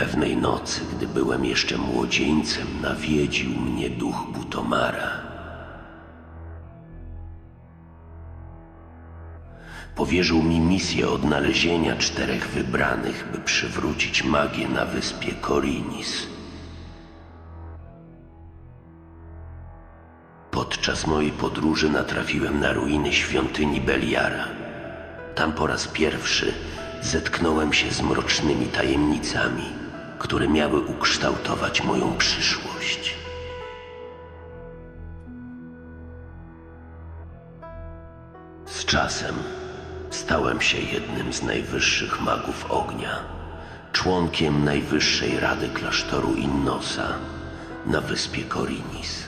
Pewnej nocy, gdy byłem jeszcze młodzieńcem, nawiedził mnie duch Butomara. Powierzył mi misję odnalezienia czterech wybranych, by przywrócić magię na wyspie Korinis. Podczas mojej podróży natrafiłem na ruiny świątyni Beliara. Tam po raz pierwszy zetknąłem się z mrocznymi tajemnicami, które miały ukształtować moją przyszłość. Z czasem stałem się jednym z najwyższych magów ognia, członkiem Najwyższej Rady Klasztoru Innosa na wyspie Korinis.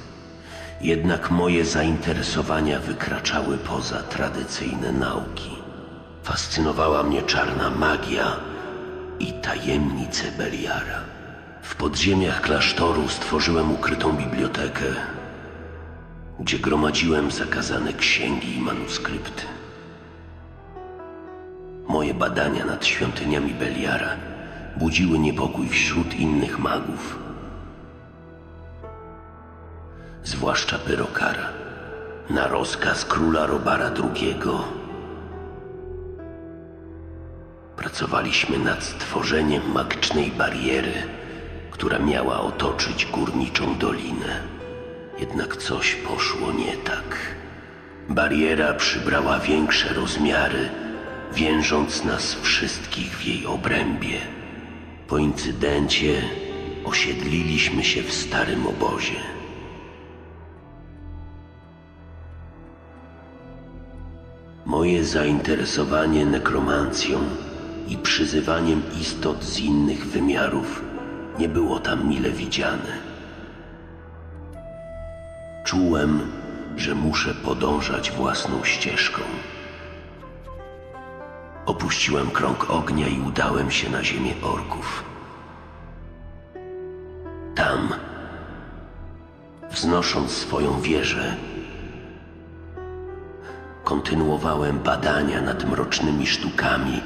Jednak moje zainteresowania wykraczały poza tradycyjne nauki. Fascynowała mnie czarna magia i tajemnice Beliara. W podziemiach klasztoru stworzyłem ukrytą bibliotekę, gdzie gromadziłem zakazane księgi i manuskrypty. Moje badania nad świątyniami Beliara budziły niepokój wśród innych magów, zwłaszcza Pyrokara. Na rozkaz króla Robara II pracowaliśmy nad stworzeniem magicznej bariery, która miała otoczyć górniczą dolinę. Jednak coś poszło nie tak. Bariera przybrała większe rozmiary, wiążąc nas wszystkich w jej obrębie. Po incydencie osiedliliśmy się w starym obozie. Moje zainteresowanie nekromancją i przyzywaniem istot z innych wymiarów nie było tam mile widziane. Czułem, że muszę podążać własną ścieżką. Opuściłem krąg ognia i udałem się na ziemię orków. Tam, wznosząc swoją wieżę, kontynuowałem badania nad mrocznymi sztukami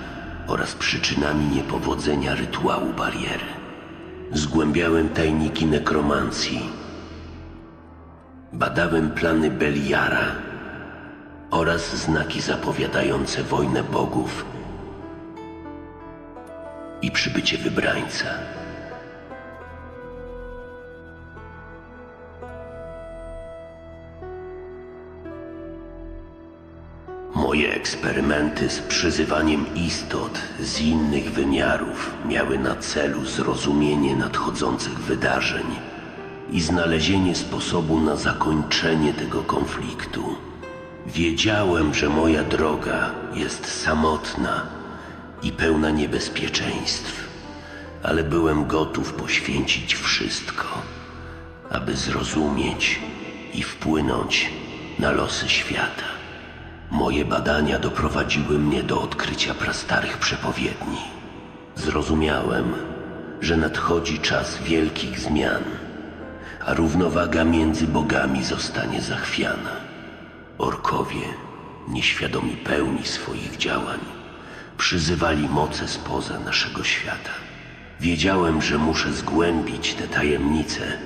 oraz przyczynami niepowodzenia rytuału bariery. Zgłębiałem tajniki nekromancji. Badałem plany Beliara oraz znaki zapowiadające wojnę bogów i przybycie wybrańca. Moje eksperymenty z przyzywaniem istot z innych wymiarów miały na celu zrozumienie nadchodzących wydarzeń i znalezienie sposobu na zakończenie tego konfliktu. Wiedziałem, że moja droga jest samotna i pełna niebezpieczeństw, ale byłem gotów poświęcić wszystko, aby zrozumieć i wpłynąć na losy świata. Moje badania doprowadziły mnie do odkrycia prastarych przepowiedni. Zrozumiałem, że nadchodzi czas wielkich zmian, a równowaga między bogami zostanie zachwiana. Orkowie, nieświadomi pełni swoich działań, przyzywali moce spoza naszego świata. Wiedziałem, że muszę zgłębić te tajemnice,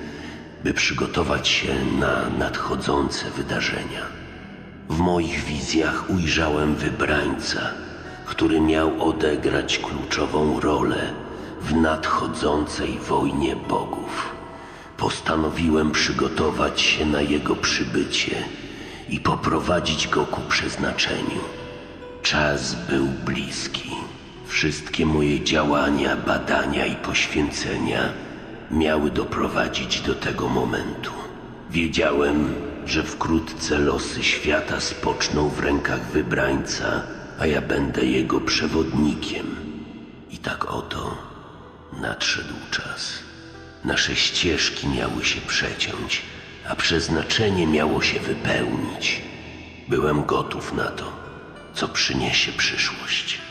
by przygotować się na nadchodzące wydarzenia. W moich wizjach ujrzałem wybrańca, który miał odegrać kluczową rolę w nadchodzącej wojnie bogów. Postanowiłem przygotować się na jego przybycie i poprowadzić go ku przeznaczeniu. Czas był bliski. Wszystkie moje działania, badania i poświęcenia miały doprowadzić do tego momentu. Wiedziałem, że wkrótce losy świata spoczną w rękach wybrańca, a ja będę jego przewodnikiem. I tak oto nadszedł czas. Nasze ścieżki miały się przeciąć, a przeznaczenie miało się wypełnić. Byłem gotów na to, co przyniesie przyszłość.